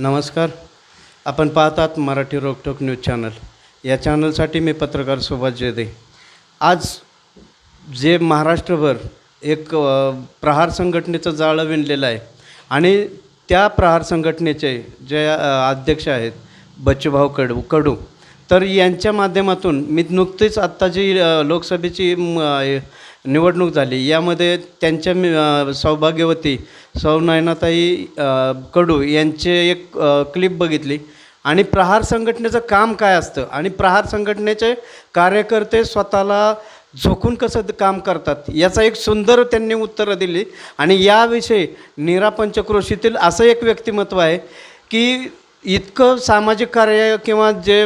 नमस्कार. आपण पाहतात मराठी रोकटोक न्यूज चॅनल. या चॅनलसाठी मी पत्रकार सुभाष जेदे आज जे महाराष्ट्रभर एक प्रहार संघटनेचं जाळं विणलेलं आहे आणि त्या प्रहार संघटनेचे जे अध्यक्ष आहेत बच्चूभाऊ कडू कडू तर यांच्या माध्यमातून मी नुकतीच आत्ता जी लोकसभेची निवडणूक झाली. यामध्ये त्यांच्या मी सौभाग्यवती सौ नयनाताई कडू यांचे एक क्लिप बघितली. आणि प्रहार संघटनेचं काम काय असतं? आणि प्रहार संघटनेचे कार्यकर्ते स्वतःला झोकून कसं काम करतात? याचा एक सुंदर त्यांनी उत्तरं दिली. आणि याविषयी नीरा पंचक्रोशीतील असं एक व्यक्तिमत्व आहे की इतकं सामाजिक कार्य किंवा जे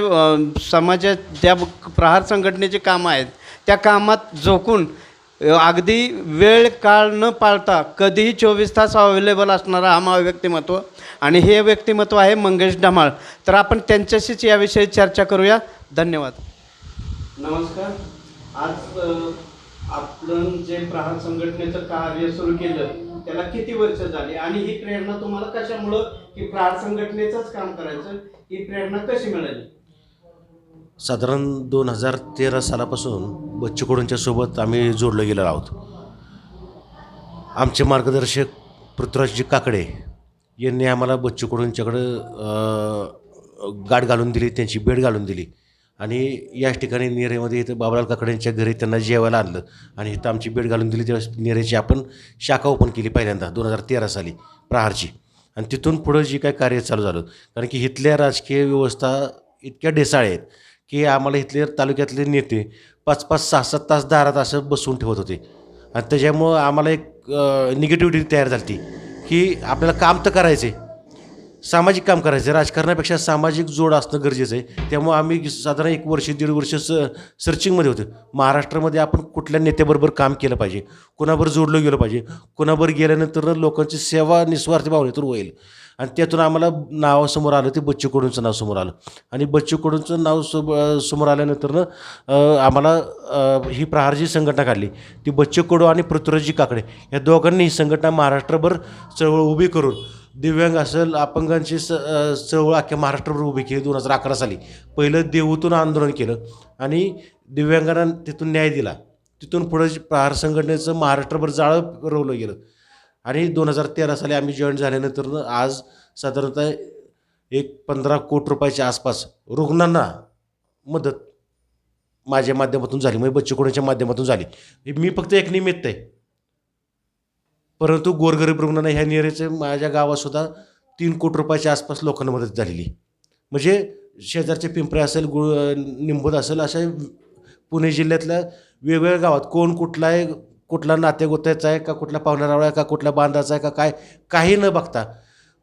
समाजात ज्या प्रहार संघटनेची कामं आहेत त्या कामात झोकून अगदी वेळ काळ न पाळता कधीही चोवीस तास अवेलेबल असणारा हा मा व्यक्तिमत्व आणि हे व्यक्तिमत्व आहे मंगेश धमाळ. तर आपण त्यांच्याशीच याविषयी चर्चा करूया. धन्यवाद. नमस्कार. आज आपण जे प्रहार संघटनेचं कार्य सुरू केलं त्याला किती वर्ष झाली? आणि ही प्रेरणा तुम्हाला कशामुळं की प्रहार संघटनेचंच काम करायचं? ही प्रेरणा कशी मिळाली? साधारण दोन हजार तेरा सालापासून बच्चू कडूंच्या सोबत आम्ही जोडलो गेलो आहोत. आमचे मार्गदर्शक पृथ्वीराजजी काकडे यांनी आम्हाला बच्चू कडूंच्याकडं गाठ घालून दिली त्यांची बेड घालून दिली. आणि याच ठिकाणी नेरेमध्ये इथं बाबुलाल काकडेंच्या घरी त्यांना जेवायला आणलं. आणि इथं आमची बेड घालून दिली. तेव्हा नेरेची आपण शाखा ओपन केली पहिल्यांदा दोन हजार तेरा साली प्रहारची. आणि तिथून पुढं जी काय कार्य चालू झालं कारण की इथल्या राजकीय व्यवस्था इतक्या ढेसाळ आहेत की आम्हाला इथले तालुक्यातले नेते पाच पाच सहा सात तास दारात असं बसवून ठेवत होते. आणि त्याच्यामुळं आम्हाला एक निगेटिव्हिटी तयार झाली ती की आपल्याला काम तर करायचं आहे सामाजिक काम करायचं आहे राजकारणापेक्षा सामाजिक जोड असणं गरजेचं आहे त्यामुळं आम्ही साधारण एक वर्ष दीड वर्ष स सर्चिंगमध्ये होतो. महाराष्ट्रामध्ये आपण कुठल्या नेत्याबरोबर काम केलं पाहिजे? कोणाबरोबर जोडलं गेलं पाहिजे? कोणाबरोबर गेल्यानंतर लोकांची सेवा निस्वार्थी भावनेतून होईल. आणि त्यातून आम्हाला नावासमोर आलं ते बच्चू कडूंचं नाव समोर आलं. आणि बच्चू कडूंचं नाव सम समोर आल्यानंतरनं आम्हाला ही प्रहार जी संघटना काढली. ती बच्चू कडू आणि पृथ्वीराजी काकडे या दोघांनी ही संघटना महाराष्ट्रभर चळवळ उभी करून दिव्यांग असेल अपंगांची स चळवळ अख्ख्या महाराष्ट्रभर उभी केली दोन हजार अकरा साली. पहिलं देऊतून आंदोलन केलं आणि दिव्यांगांना तिथून न्याय दिला. तिथून पुढे प्रहार संघटनेचं महाराष्ट्रभर जाळं रोवलं गेलं. आणि दोन हजार तेरा साली आम्ही जॉईन झाल्यानंतर आज साधारणतः एक पंधरा कोटी रुपयाच्या आसपास रुग्णांना मदत माझ्या माध्यमातून झाली म्हणजे बच्चू माध्यमातून झाली. मी फक्त एक निमित्त आहे. परंतु गोरगरीब रुग्णांना ह्या निरेचे माझ्या गावातसुद्धा तीन कोटी रुपयाच्या आसपास लोकांना मदत झालेली. म्हणजे शेजारचे पिंपळे असेल गुळ निंबोद असेल अशा पुणे जिल्ह्यातल्या वेगवेगळ्या गावात कोण कुठला आहे कुठला नातेगोत्याचा आहे का कुठला पाहुणारावळा आहे का कुठला बांधाचा आहे का काय काही न बघता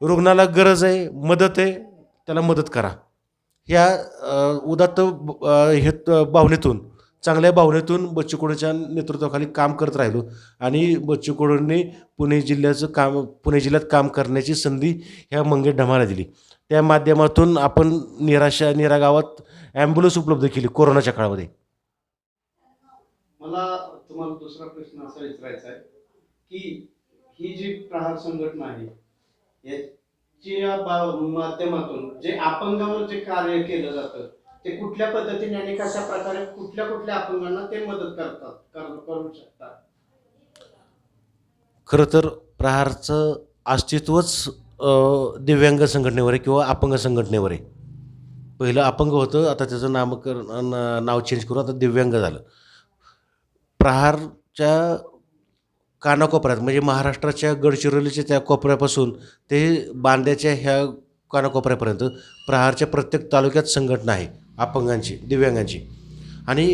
रुग्णाला गरज आहे मदत आहे त्याला मदत करा. ह्या उदात्त हे भावनेतून चांगल्या भावनेतून बच्चू कडूच्या नेतृत्वाखाली काम करत राहिलो आणि बच्चू कडूंनी पुणे जिल्ह्याचं काम पुणे जिल्ह्यात काम करण्याची संधी ह्या मंगेश ढमाला दिली. त्या माध्यमातून आपण निराशा निरा गावात ॲम्ब्युलन्स उपलब्ध केली कोरोनाच्या काळामध्ये. मला तुम्हाला दुसरा प्रश्न असा विचारायचा आहे की ही जी प्रहार संघटना आहे याच्या बा- माध्यमातून जे अपंगावर जे कार्य केलं जातं ते कुठल्या पद्धतीने आणि कशा प्रकारे कुठल्या कुठल्या अपंगांना ते मदत करतात करू शकतात? खरं तर प्रहारचं अस्तित्वच दिव्यांग संघटनेवर आहे किंवा अपंग संघटनेवर आहे. पहिलं अपंग होतं आता त्याचं नामकरण नाव चेंज करून आता दिव्यांग झालं. प्रहारच्या कानाकोपऱ्यात म्हणजे महाराष्ट्राच्या गडचिरोलीच्या त्या कोपऱ्यापासून ते बांद्याच्या ह्या कानाकोपऱ्यापर्यंत प्रहारच्या प्रत्येक तालुक्यात संघटना आहे अपंगांची दिव्यांगांची. आणि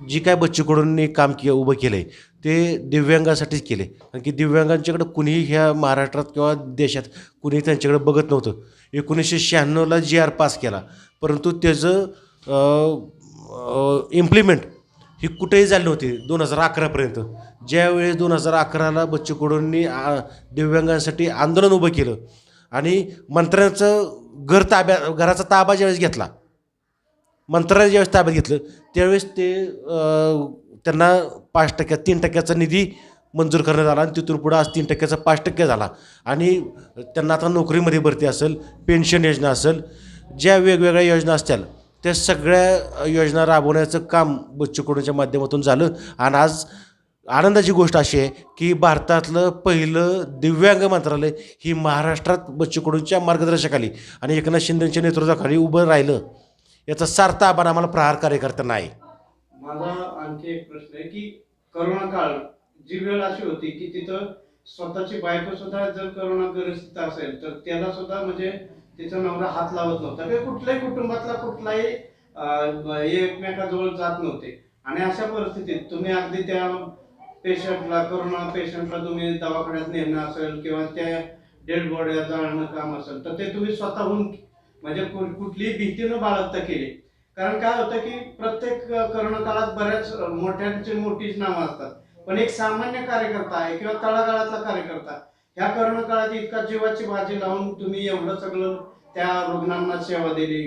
जी काय बच्चूकडूंनी काम के उभं केलं आहे ते दिव्यांगासाठीच केले कारण की दिव्यांगांच्याकडं कुणीही ह्या महाराष्ट्रात किंवा देशात कुणी त्यांच्याकडे बघत नव्हतं. एकोणीसशे शहाण्णवला जी आर पास केला परंतु त्याचं इम्प्लिमेंट ही कुठेही झाली नव्हती दोन हजार अकरापर्यंत. ज्यावेळेस दोन हजार अकराला बच्चू कडूंनी दिव्यांगांसाठी आंदोलन उभं केलं आणि मंत्र्यांचं घर ताब्या घराचा ताबा ज्यावेळेस घेतला मंत्र्याने ज्यावेळेस ताब्यात घेतलं त्यावेळेस ते त्यांना पाच टक्क्यात तीन टक्क्याचा निधी मंजूर करण्यात आला आणि तिथून पुढं आज तीन टक्क्याचा पाच टक्के झाला. आणि त्यांना आता नोकरीमध्ये भरती असेल पेन्शन योजना असेल ज्या वेगवेगळ्या योजना असतील त्या सगळ्या योजना राबवण्याचं काम बच्चू कडूच्या माध्यमातून झालं. आणि आज आनंदाची गोष्ट अशी आहे की भारतातलं पहिलं दिव्यांग मंत्रालय ही महाराष्ट्रात बच्चू कडूंच्या मार्गदर्शकाली आणि एकनाथ शिंदेच्या नेतृत्वाखाली उभं राहिलं. याचा सार्थ आपण आम्हाला प्रहार कार्यकर्त्यांना आहे माझा आणखी एक प्रश्न आहे की करोना काळ जी वेळ अशी होती की तिथं स्वतःची बायको सुद्धा जर करोना ग्रस्त असेल तर त्याला सुद्धा म्हणजे तिचा नवरा हात लावत नव्हता. किंवा कुठल्याही कुटुंबातला कुठलाही एकमेकाजवळ जात नव्हते. आणि अशा परिस्थितीत तुम्ही अगदी त्या पेशंटला कोरोना पेशंटला तुम्ही दवाखान्यात नेणं असेल किंवा त्या डेड बॉडीला जाळणं काम असेल तर ते तुम्ही स्वतःहून म्हणजे कुठलीही भीती न बाळगता केली. कारण काय होतं की प्रत्येक अ, करोना काळात बऱ्याच मोठ्यांची मोठीच नावं असतात. पण एक सामान्य कार्यकर्ता आहे किंवा तळागाळातला कार्यकर्ता ह्या करोना काळात इतका जीवाची बाजी लावून तुम्ही एवढं सगळं त्या रुग्णांना सेवा दिली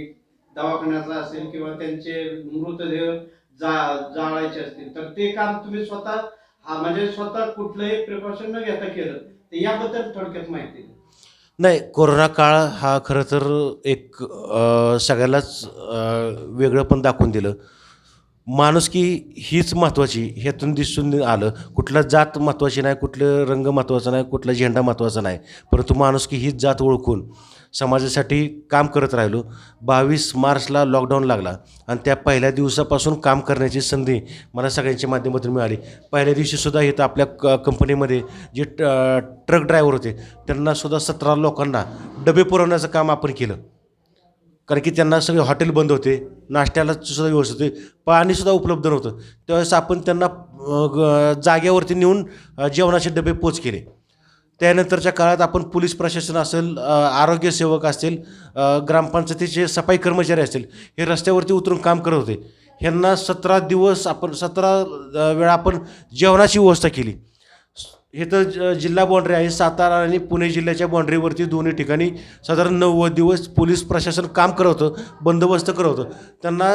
दवाखान्याचा असेल किंवा त्यांचे मृतदेह जा जाळायचे असतील तर ते काम तुम्ही स्वतः हा म्हणजे स्वतः कुठलंही प्रिकॉशन न घेता केलं तर याबद्दल थोडक्यात माहिती नाही कोरोना काळ हा खरं तर एक सगळ्यालाच वेगळं पण दाखवून दिलं. माणुसकी हीच महत्त्वाची ह्यातून दिसून आलं कुठला जात महत्त्वाची नाही कुठलं रंग महत्त्वाचा नाही कुठला झेंडा महत्त्वाचा नाही. परंतु माणुसकी हीच जात ओळखून समाजासाठी काम करत राहिलो. बावीस मार्चला लॉकडाऊन लागला आणि त्या पहिल्या दिवसापासून काम करण्याची संधी मला सगळ्यांच्या माध्यमातून मिळाली. पहिल्या दिवशीसुद्धा इथं आपल्या क कंपनीमध्ये जे ट ट्रक ड्रायव्हर होते त्यांनासुद्धा सतरा लोकांना डबे पुरवण्याचं काम आपण केलं. कारण की त्यांना सगळे हॉटेल बंद होते नाश्त्याला सुद्धा व्यवस्थित होते पाणीसुद्धा उपलब्ध नव्हतं. त्यावेळेस आपण त्यांना जाग्यावरती ग- नेऊन जेवणाचे डबे पोच केले. त्यानंतरच्या काळात आपण पोलीस प्रशासन असेल आरोग्यसेवक आरोग्य सेवक असतील ग्रामपंचायतीचे सफाई कर्मचारी असतील हे रस्त्यावरती उतरून काम करत होते. ह्यांना सतरा दिवस आपण सतरा वेळा आपण जेवणाची व्यवस्था केली. हे तर ज- जिल्हा बाँड्री आहे सातारा आणि पुणे जिल्ह्याच्या बाँड्रीवरती दोन्ही ठिकाणी साधारण नव्वद दिवस पोलीस प्रशासन काम करवतं बंदोबस्त करवतं त्यांना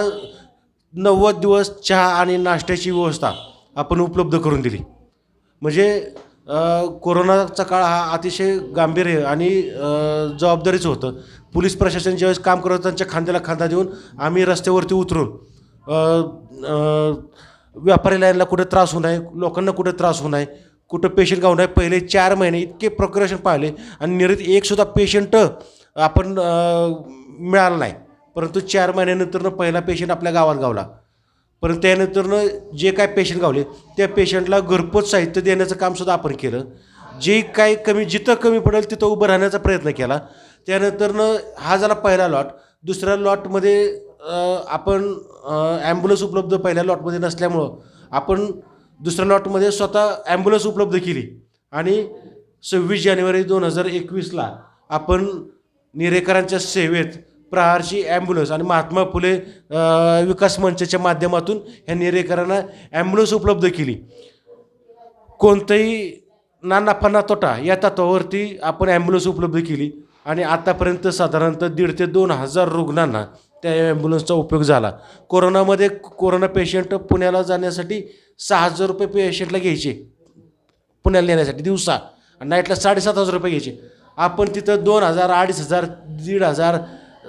नव्वद दिवस चहा आणि नाश्त्याची व्यवस्था आपण उपलब्ध करून दिली. म्हणजे कोरोनाचा काळ हा अतिशय गांभीर्य आणि जबाबदारीचं होतं. पोलीस प्रशासन ज्यावेळेस काम करत होतं त्यांच्या खांद्याला खांदा देऊन आम्ही रस्त्यावरती उतरून व्यापारी लाईनला कुठे त्रास होऊ नये लोकांना कुठे त्रास होऊ नये कुठं पेशंट गाव आहे पहिले चार महिने इतके प्रोग्रेशन पाहिले आणि निरीत एकसुद्धा पेशंट आपण मिळाला नाही. परंतु चार महिन्यानंतरनं पहिला पेशंट आपल्या गावात गावला. परंतु त्यानंतरनं जे काय पेशंट गावले त्या पेशंटला घरपोच साहित्य देण्याचं कामसुद्धा आपण केलं. जे काय कमी जिथं कमी पडेल तिथं उभं राहण्याचा प्रयत्न केला. त्यानंतरनं हा झाला पहिला लॉट दुसऱ्या लॉटमध्ये आपण ॲम्ब्युलन्स उपलब्ध पहिल्या लॉटमध्ये नसल्यामुळं आपण दुसऱ्या लॉटमध्ये स्वतः ॲम्ब्युलन्स उपलब्ध केली. आणि सव्वीस जानेवारी दोन हजार एकवीसला आपण निरेकरांच्या सेवेत प्रहारची ॲम्ब्युलन्स आणि महात्मा फुले विकास मंचाच्या माध्यमातून ह्या निरेकरांना ॲम्ब्युलन्स उपलब्ध केली. कोणतंही ना नफा ना तोटा या तत्वावरती आपण ॲम्ब्युलन्स उपलब्ध केली आणि आतापर्यंत साधारणतः दीड ते दोन हजार रुग्णांना त्या ॲम्ब्युलन्सचा उपयोग झाला. कोरोनामध्ये कोरोना पेशंट पुण्याला जाण्यासाठी सहा हजार रुपये पेशंटला घ्यायचे. पुण्याला नेण्यासाठी दिवसा. आणि नाईटला साडेसात हजार रुपये घ्यायचे. आपण तिथं दोन हजार अडीच हजार दीड हजार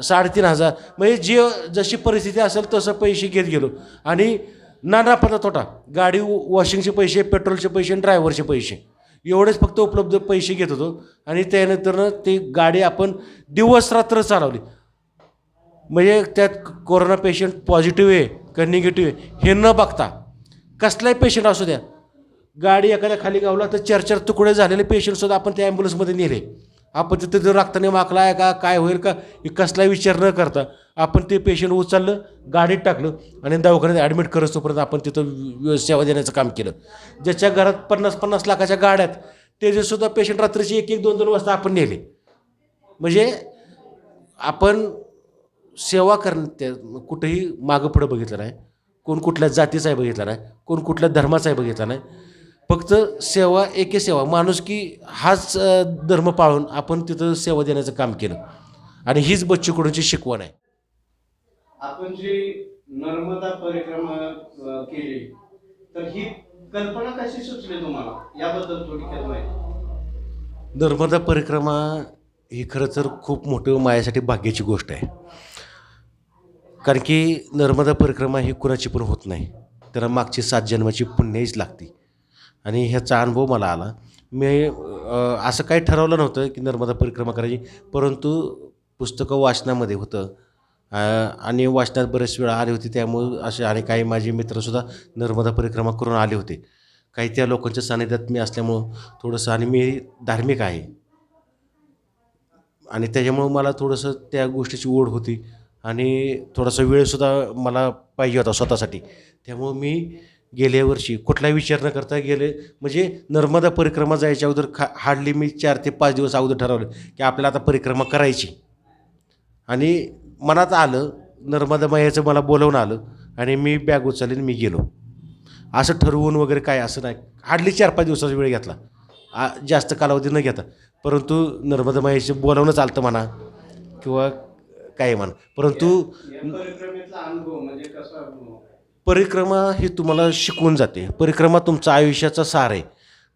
साडेतीन हजार. म्हणजे जे जशी परिस्थिती असेल तसं पैसे घेत गेलो. आणि नाना नफाचा तोटा. गाडी वॉशिंगचे पैसे पेट्रोलचे पैसे आणि ड्रायव्हरचे पैसे. एवढेच फक्त उपलब्ध पैसे घेत होतो. आणि त्यानंतरनं ती गाडी आपण दिवस रात्र चालवली. म्हणजे त्यात कोरोना पेशंट पॉझिटिव्ह आहे का निगेटिव्ह आहे हे न बघता. कसलाही पेशंट असू द्या. गाडी एखाद्या खाली गावला तर चार चार तुकडे झालेले पेशंटसुद्धा आपण त्या ॲम्ब्युलन्समध्ये नेले. आपण तिथं जर रक्ताने माकला आहे का काय होईल का हे कसलाही विचार न करता आपण ते पेशंट उचललं गाडीत टाकलं आणि दवाखान्यात ॲडमिट करत तोपर्यंत आपण तिथं सेवा देण्याचं काम केलं. ज्याच्या घरात पन्नास पन्नास लाखाच्या गाड्यात ते जे सुद्धा पेशंट रात्रीची एक एक दोन दोन वाजता आपण नेले. म्हणजे आपण सेवा करण्यात त्या- कुठेही मागं पुढं बघितलं नाही. कोण कुठल्या जातीचा आहे बघितला नाही कोण कुठल्या धर्माचा आहे बघितला नाही. फक्त सेवा एके सेवा. माणूस की हाच धर्म पाळून आपण तिथं सेवा देण्याचं काम केलं. आणि हीच बच्चू कडूंची शिकवण आहे. आपण जी नर्मदा परिक्रमा केली तर ही कल्पना कशी सुचली तुम्हाला? याबद्दल थोडक्यात माहिती. नर्मदा परिक्रमा ही खरं तर खूप मोठं माझ्यासाठी भाग्याची गोष्ट आहे. कारण की नर्मदा परिक्रमा ही कुणाची पण होत नाही. त्याला मागची सात जन्माची पुण्याहीच लागते. आणि ह्याचा अनुभव मला आला. मी असं काही ठरवलं नव्हतं की नर्मदा परिक्रमा करायची. परंतु पुस्तकं वाचनामध्ये होतं. आणि वाचनात बरेच वेळा आले होते. त्यामुळे असे आणि काही माझे मित्रसुद्धा नर्मदा परिक्रमा करून आले होते. काही त्या लोकांच्या सानिध्यात मी असल्यामुळं थोडंसं आणि मी धार्मिक आहे. आणि त्याच्यामुळं मला थोडंसं त्या गोष्टीची ओढ होती. आणि थोडासा वेळसुद्धा मला पाहिजे होता स्वतःसाठी. त्यामुळं मी गेल्या वर्षी कुठलाही विचार न करता गेले. म्हणजे नर्मदा परिक्रमा जायच्या अगोदर खा हार्डली मी चार ते पाच दिवस अगोदर ठरवलं की आपल्याला आता परिक्रमा करायची. आणि मनात आलं नर्मदा मायाचं मला बोलवून आलं आणि मी बॅग उचलली मी गेलो. असं ठरवून वगैरे काय असं नाही. हार्डली चार पाच दिवसाचा वेळ घेतला. आ जास्त कालावधी न घेता. परंतु नर्मदा मायाचं बोलवणंच आलं म्हणा किंवा काय म्हणा? परंतु म्हणजे परिक्रमा ही तुम्हाला शिकवून जाते. परिक्रमा तुमचा आयुष्याचा सार आहे.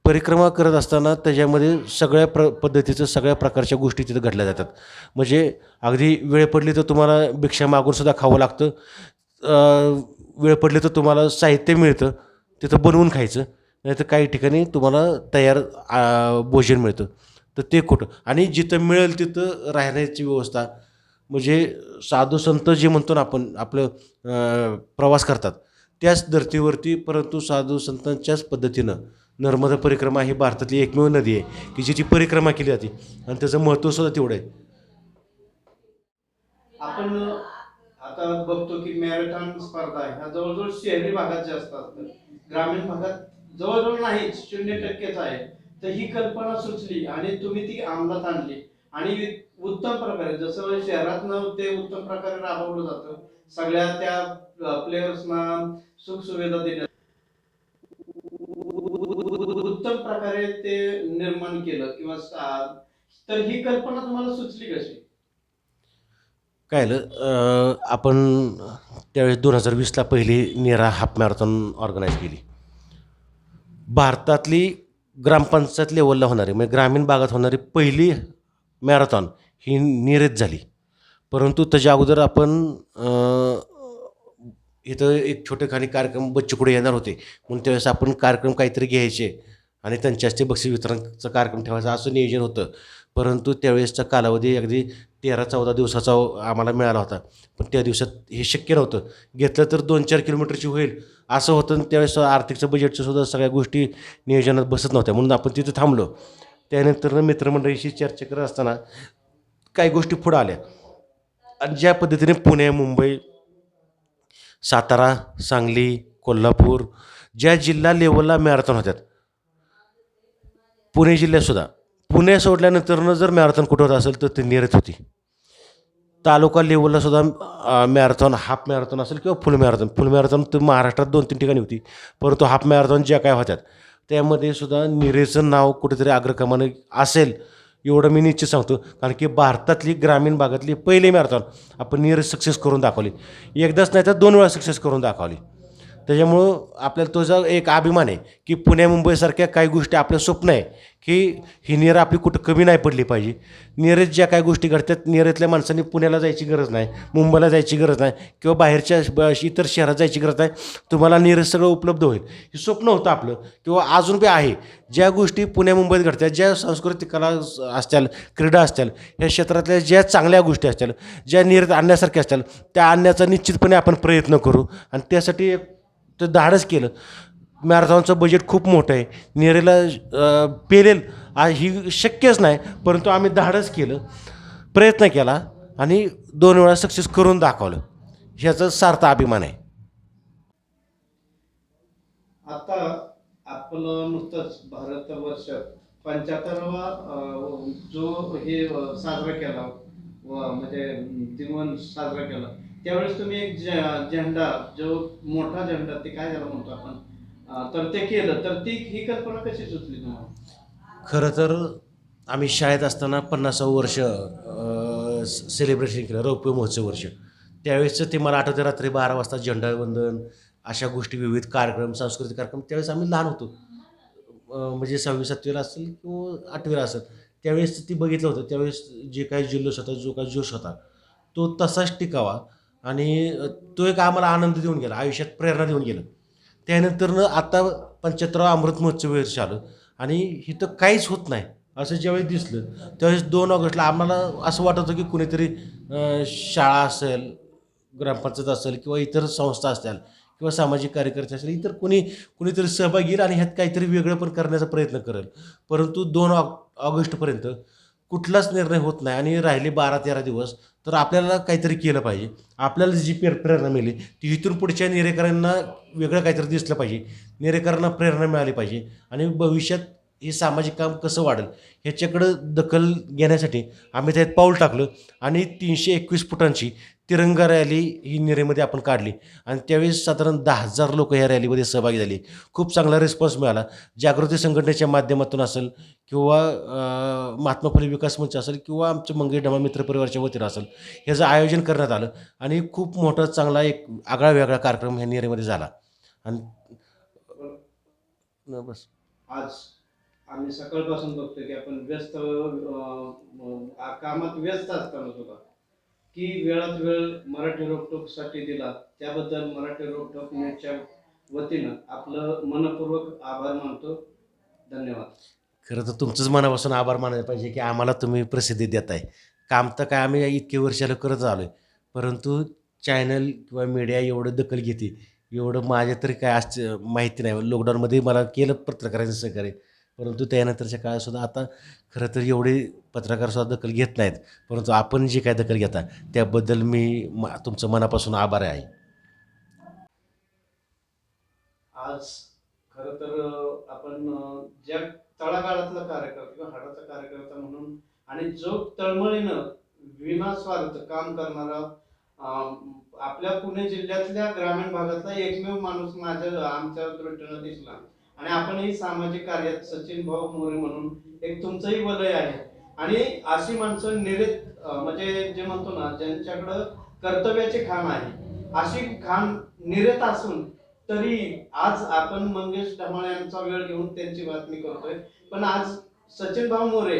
परिक्रमा करत असताना त्याच्यामध्ये सगळ्या प्र पद्धतीचं सगळ्या प्रकारच्या गोष्टी तिथं घडल्या जातात. म्हणजे अगदी वेळ पडली तर तुम्हाला भिक्षा मागूनसुद्धा खावं लागतं. वेळ पडली तर तुम्हाला साहित्य मिळतं. तिथं बनवून खायचं. नाही तर काही ठिकाणी तुम्हाला तयार भोजन मिळतं. तर ते कुठं आणि जिथं मिळेल तिथं राहण्याची व्यवस्था म्हणजे साधू संत जे म्हणतो ना आपण आपलं प्रवास करतात त्याच धर्तीवरती परंतु साधू संतांच्याच पद्धतीनं नर्मदा परिक्रमा ही भारतातली एकमेव नदी आहे की जिची परिक्रमा केली जाते. आणि त्याचं महत्त्व सुद्धा तेवढं आहे. आपण आता बघतो की मॅरेथॉन स्पर्धा आहे. ह्या जवळजवळ शहरी भागात जास्त असतात ग्रामीण भागात जवळजवळ नाहीच शून्य टक्केच आहे. तर ही कल्पना सुचली आणि तुम्ही ती अंमलात आणली. आणि उत्तम प्रकारे जसं शहरातनं ते उत्तम प्रकारे राबवलं जातं. सगळ्या त्या प्लेयर्सना सुख सुविधा देण्यात उत्तम प्रकारे ते निर्माण केलं किंवा तर ही कल्पना तुम्हाला सुचली कशी? काय झालं आपण त्यावेळेस दोन हजार वीसला पहिली नेरा हाफ मॅरेथॉन ऑर्गनाईज केली. भारतातली ग्रामपंचायत लेवलला होणारी म्हणजे ग्रामीण भागात होणारी पहिली मॅरेथॉन ही निरत झाली. परंतु त्याच्या अगोदर आपण इथं एक छोटेखानी कार्यक्रम बच्चूकडे येणार होते. म्हणून त्यावेळेस आपण कार्यक्रम काहीतरी घ्यायचे आणि त्यांच्या हस्ते बक्षीस वितरणचा कार्यक्रम ठेवायचा असं नियोजन होतं. परंतु त्यावेळेसचा कालावधी अगदी तेरा चौदा दिवसाचा आम्हाला मिळाला होता. पण त्या दिवसात हे शक्य नव्हतं. घेतलं तर दोन चार किलोमीटरची होईल असं होतं आणि त्यावेळेस आर्थिकचं बजेटचं सुद्धा सगळ्या गोष्टी नियोजनात बसत नव्हत्या. म्हणून आपण तिथं थांबलो. त्यानंतर मित्रमंडळीशी चर्चा करत असताना काही गोष्टी पुढं आल्या. आणि ज्या पद्धतीने पुणे मुंबई सातारा सांगली कोल्हापूर ज्या जिल्हा लेवलला मॅरेथॉन होत्यात. पुणे जिल्ह्यातसुद्धा पुणे सोडल्यानंतरनं जर मॅरेथॉन कुठं होत असेल तर ते निरत होती. तालुका लेवलला सुद्धा मॅरेथॉन हाफ मॅरेथॉन असेल किंवा फुल मॅरेथॉन फुल मॅरेथॉन तर महाराष्ट्रात दोन तीन ठिकाणी होती. परंतु हाफ मॅरेथॉन ज्या काय होत्यात त्यामध्ये सुद्धा निरेचं नाव कुठेतरी अग्रक्रमाने असेल. एवढं मी निश्चित सांगतो. कारण की भारतातली ग्रामीण भागातली पहिले मॅरेथॉन आपण नियर सक्सेस करून दाखवली. एकदाच नाही तर दोन वेळा सक्सेस करून दाखवली. त्याच्यामुळं आपल्याला तुझा एक अभिमान आहे की पुण्या मुंबईसारख्या काही गोष्टी आपलं स्वप्न आहे की ही निर आपली कुठं कमी नाही पडली पाहिजे. निरेत ज्या काही गोष्टी घडतात निरेतल्या माणसांनी पुण्याला जायची गरज नाही मुंबईला जायची गरज नाही किंवा बाहेरच्या ब- इतर शहरात जायची गरज नाही. तुम्हाला निरज सगळं उपलब्ध होईल. हे स्वप्न होतं आपलं किंवा अजून बी आहे. ज्या गोष्टी पुण्या मुंबईत घडतात ज्या सांस्कृतिक कला असतील क्रीडा असतील ह्या क्षेत्रातल्या ज्या चांगल्या गोष्टी असतील ज्या निरत आणण्यासारख्या असतील त्या आणण्याचा निश्चितपणे आपण प्रयत्न करू. आणि त्यासाठी ते धाडस केलं. मॅरेथॉनचं बजेट खूप मोठं आहे. नेरेला पेरेल ही शक्यच नाही परंतु आम्ही धाडस केलं प्रयत्न केला आणि दोन वेळा सक्सेस करून दाखवलं. ह्याचा सार्थ अभिमान आहे. आता आपलं नुकतंच भारतवर्ष पंच्याहत्तरावा जो हे साजरा केला व म्हणजे दिवस साजरा केला त्यावेळेस तुम्ही एक झेंडा जो मोठा झेंडा ते काय झालं म्हणतो आपण? तर ते केलं. तर ती ही कल्पना कशी सुचली तुम्हाला? खरं तर आम्ही शाळेत असताना पन्नासावं वर्ष सेलिब्रेशन केलं रौप्य महोत्सव वर्ष. त्यावेळेसचं ते मला आठवतं रात्री बारा वाजता झेंडावंदन अशा गोष्टी विविध कार्यक्रम सांस्कृतिक कार्यक्रम त्यावेळेस आम्ही लहान होतो. म्हणजे सहावी सातवीला असेल किंवा आठवीला असेल त्यावेळेस ती बघितलं होतं. त्यावेळेस जे काही जल्लोष होता जो काही जोश होता तो तसाच टिकावा आणि तो एक आम्हाला आनंद देऊन गेला आयुष्यात प्रेरणा देऊन गेलं. त्यानंतरनं आता पंच्याहत्तरावं अमृत महोत्सव वर्ष आलं. आणि इथं काहीच होत नाही. असं ज्यावेळेस दिसलं त्यावेळेस दोन ऑगस्टला आम्हाला असं वाटत होतं की कुणीतरी शाळा असेल ग्रामपंचायत असेल किंवा इतर संस्था असतील किंवा सामाजिक कार्यकर्ते असेल इतर कोणी कुणीतरी सहभागी येईल आणि ह्यात काहीतरी वेगळं पण करण्याचा प्रयत्न करेल. परंतु दोन ऑग ऑगस्टपर्यंत कुठलाच निर्णय होत नाही आणि राहिले बारा तेरा दिवस तर आपल्याला काहीतरी केलं पाहिजे. आपल्याला जी प्रेर प्रेरणा मिळाली ती इथून पुढच्या निरेकरांना वेगळं काहीतरी दिसलं पाहिजे. निरेकरांना प्रेरणा मिळाली पाहिजे. आणि भविष्यात हे सामाजिक काम कसं वाढेल? ह्याच्याकडं दखल घेण्यासाठी आम्ही त्यात पाऊल टाकलं आणि तीनशे एकवीस फुटांची तिरंगा रॅली ही निरेमध्ये आपण काढली. आणि त्यावेळेस साधारण दहा हजार लोक ह्या रॅलीमध्ये सहभागी झाली. खूप चांगला रिस्पॉन्स मिळाला. जागृती संघटनेच्या माध्यमातून असेल किंवा महात्मा फुले विकास मंच असेल किंवा आमचं मंगेश डमा मित्र परिवारच्या वतीनं असेल ह्याचं आयोजन करण्यात आलं आणि खूप मोठा चांगला एक आगळा वेगळा कार्यक्रम ह्या निरेमध्ये झाला. आणि बस आज आम्ही सकाळपासून बघतो की आपण व्यस्त कामात व्यस्त असताना सुद्धा की वेळात वेळ मराठी रोकटोकसाठी दिला त्याबद्दल मराठी रोकटोक न्यूजच्या वतीनं आपलं मनपूर्वक आभार मानतो. धन्यवाद. खरं तर तुमचंच मनापासून आभार मानायला पाहिजे की आम्हाला तुम्ही प्रसिद्धी देत आहे काम तर काय आम्ही इतके वर्षाला करत आलो आहे परंतु चॅनल किंवा मीडिया एवढं दखल घेते एवढं माझ्या तरी काय आश्च माहिती नाही. लॉकडाऊनमध्ये मला केलं पत्रकारांचं सहकार्य परंतु त्यानंतरच्या काळातसुद्धा आता खरं तर एवढे पत्रकारसुद्धा दखल घेत नाहीत. परंतु आपण जी काय दखल घेता त्याबद्दल मी म तुमचं मनापासून आभार आहे. आज खरं तर आपण ज्या तळागाळातला कार्यकर्ता किंवा हाडाचा कार्यकर्ता म्हणून आणि जो तळमळीनं विनास्वार्थ काम करणारा अं, आपल्या पुणे जिल्ह्यातल्या ग्रामीण भागातला एकमेव माणूस माझ्या आमच्या दृष्टीनं दिसला. आणि आपणही सामाजिक कार्यात सचिन भाऊ मोरे म्हणून एक तुमचंही वलय आहे. आणि अशी माणसं निरेत म्हणजे जे म्हणतो ना ज्यांच्याकडं कर्तव्याची खाण आहे अशी खाण निरेत असून तरी आज आपण मंगेश ढमाळे यांचा वेळ घेऊन त्यांची बातमी करतोय. पण आज सचिन भाऊ मोरे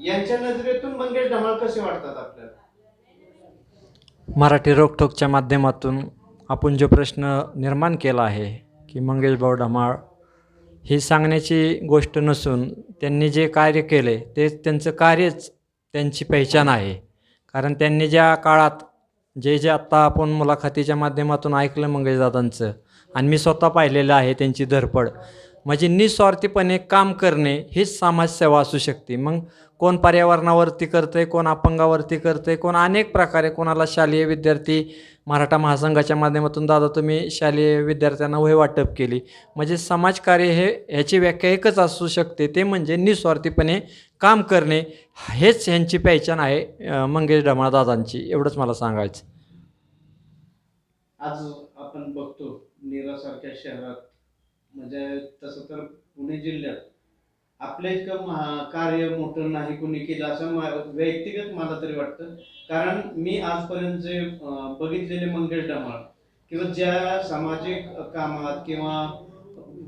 यांच्या नजरेतून मंगेश ढमाळ कसे वाटतात आपल्याला? मराठी रोखोकच्या माध्यमातून आपण जो प्रश्न निर्माण केला आहे की मंगेश भाऊ ढमाळ ही सांगण्याची गोष्ट नसून त्यांनी जे कार्य केले ते त्यांचं कार्यच त्यांची पहिचान आहे. कारण त्यांनी ज्या काळात जे जे आत्ता आपण मुलाखतीच्या माध्यमातून ऐकलं मंगेशदादांचं आणि मी स्वतः पाहिलेलं आहे त्यांची धडपड म्हणजे निस्वार्थीपणे काम करणे हीच समाजसेवा असू शकते. मग कोण पर्यावरणावरती करतंय कोण अपंगावरती करतंय कोण अनेक प्रकारे कोणाला शालेय विद्यार्थी मराठा महासंघाच्या माध्यमातून दादा तुम्ही शालेय विद्यार्थ्यांना वय वाटप केली. म्हणजे समाजकार्य हे ह्याची व्याख्या एकच असू शकते ते म्हणजे निस्वार्थीपणे काम करणे. हेच ह्यांची पहिचान आहे मंगेश ढमाळ दादांची. एवढंच मला सांगायचं. आज आपण बघतो नीरासारख्या शहरात म्हणजे तसं तर पुणे जिल्ह्यात आपलं इतकं कार्य मोठं नाही कोणी केलं असं व्यक्तिगत वैयक्तिकच मला तरी वाटतं. कारण मी आजपर्यंत जे बघितलेले मंगेश डमाळ किंवा ज्या सामाजिक कामात किंवा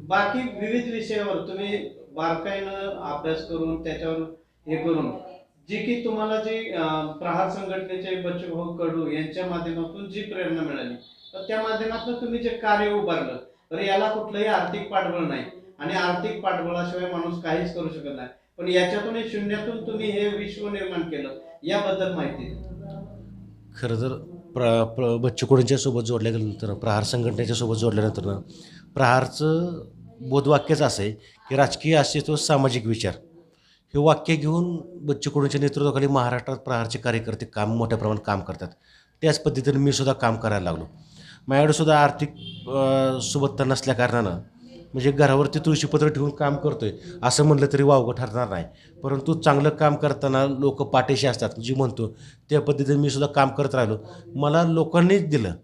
बाकी विविध विषयावर तुम्ही बारकाईनं अभ्यास करून त्याच्यावर हे करून जी की तुम्हाला जी प्रहार संघटनेचे बच्चूभाऊ कडू यांच्या माध्यमातून जी प्रेरणा मिळाली तर त्या माध्यमातून तुम्ही जे कार्य उभारलं तर याला कुठलंही आर्थिक पाठबळ नाही. आणि आर्थिक पाठबळाशिवाय माणूस काहीच करू शकत नाही. पण याच्यातून शून्यातून तुम्ही हे विश्व निर्माण केलं याबद्दल माहिती खरं तर प्र प्र बच्चू कडूंच्या सोबत प्रहार संघटनेच्या सोबत जोडल्यानंतर ना प्रहारचं बोधवाक्यच असं आहे की राजकीय अस्तित्व सामाजिक विचार. हे वाक्य घेऊन बच्चूकडूंच्या नेतृत्वाखाली महाराष्ट्रात प्रहारचे कार्यकर्ते काम मोठ्या प्रमाणात काम करतात. त्याच पद्धतीने मी सुद्धा काम करायला लागलो. माझ्याकडे सुद्धा आर्थिक सुबत्ता नसल्या कारणानं म्हणजे घरावरती तुळशीपत्र ठेवून काम करतोय असं म्हणलं तरी वावगं ठरणार नाही. परंतु चांगलं काम करताना लोक पाठीशी असतात जी म्हणतो त्या पद्धतीने मी सुद्धा काम करत राहिलो. मला लोकांनीच दिलं.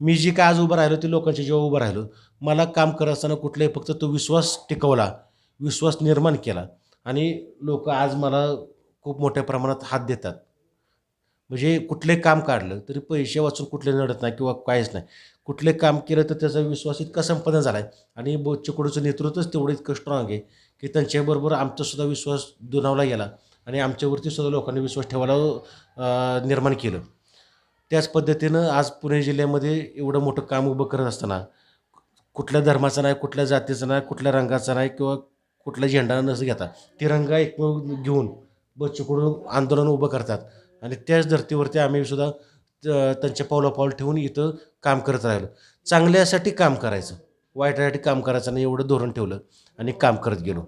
मी जी काय आज उभं राहिलो ते लोकांच्या जेव्हा उभं राहिलो. मला काम करत असताना कुठलाही फक्त तो विश्वास टिकवला विश्वास निर्माण केला. आणि लोक आज मला खूप मोठ्या प्रमाणात हात देतात. म्हणजे कुठले काम काढलं तरी पैसे वाचून कुठले नडत नाही किंवा काहीच नाही. कुठले काम केलं तर त्याचा विश्वास इतका संपन्न झाला आहे आणि बच्चूकडूचं नेतृत्वच तेवढं इतकं स्ट्रॉंग आहे की त्यांच्याबरोबर आमचासुद्धा विश्वास दुनावला गेला. आणि आमच्यावरती सुद्धा लोकांनी विश्वास ठेवायला निर्माण केलं. त्याच पद्धतीनं आज पुणे जिल्ह्यामध्ये एवढं मोठं काम उभं करत असताना कुठल्या धर्माचा नाही कुठल्या जातीचा नाही कुठल्या रंगाचा नाही किंवा कुठल्या झेंडा नसं घेता तिरंगा एकमेव घेऊन बच्चूकडून आंदोलन उभं करतात. आणि त्याच धर्तीवरती आम्ही सुद्धा अ, त्यांच्या पावलापाऊल ठेवून इथं काम करत राहिलं. चांगल्यासाठी काम करायचं. वाईटासाठी काम करायचं नाही एवढं धोरण ठेवलं आणि काम करत गेलो.